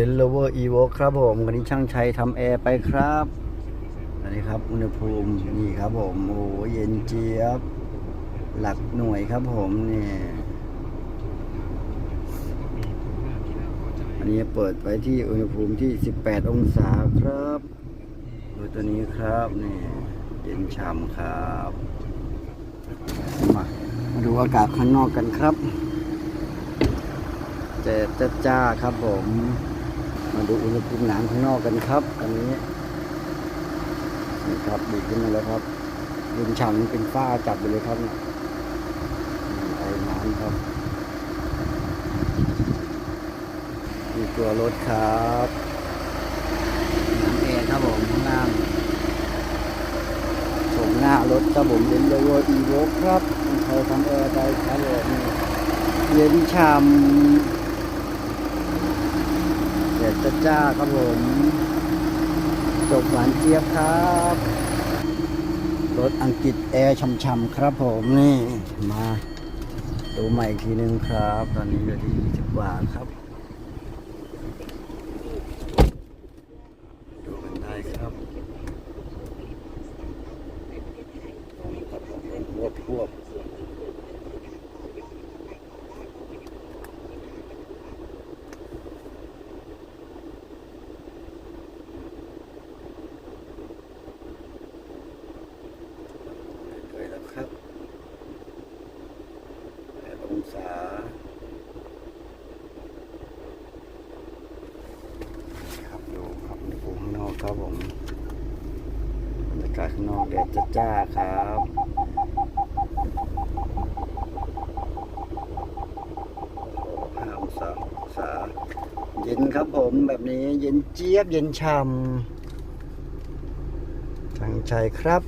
เลนโลเวอร์อีโวครับผมวันนี้ช่างชัยทำแอร์ไปครับอันนี้ครับอุณหภูมินี่ครับผมโอ้เย็นเจี๊ยบ หลักหน่วยครับผมนี่อันนี้เปิดไปที่อุณหภูมิที่ 18 องศาครับดูตัวนี้ครับนี่เย็นฉ่ำครับมามาดูอากาศข้างนอกกันครับ เจ็ดจ้าครับผม มาดูอุณหภูมิหนังข้างนอกกันครับอันนี้นี่ครับดีขึ้นมาแล้วครับเย็นฉ่ำเป็นฝ้าจับไปเลยครับเนี่ยนี่ไอ้น้ำครับมีตัวรถครับน้ำแอร์ครับผมข้างล่างชมหน้ารถครับผมเป็นเลเวอร์อีโวครับใครทำแอร์ไปครับผมเย็นฉ่ำ เจ้าครับผมจบหวานเจี๊ยบครับ รถอังกฤษแอร์ช่ำๆครับผมนี่มาดูใหม่อีกทีนึงครับ ตอนนี้เหลือที่20กว่าครับดูกันได้ครับพวบพวบเคยแล้วครับแปด องศาครับดูครับอุณหภูมิข้างนอกครับผมบรรยากาศข้างนอกแดดจ้าๆครับห้าองศาองศาเย็นครับผมแบบนี้เย็นเจี๊ยบเย็นช่ำทางชัยครับ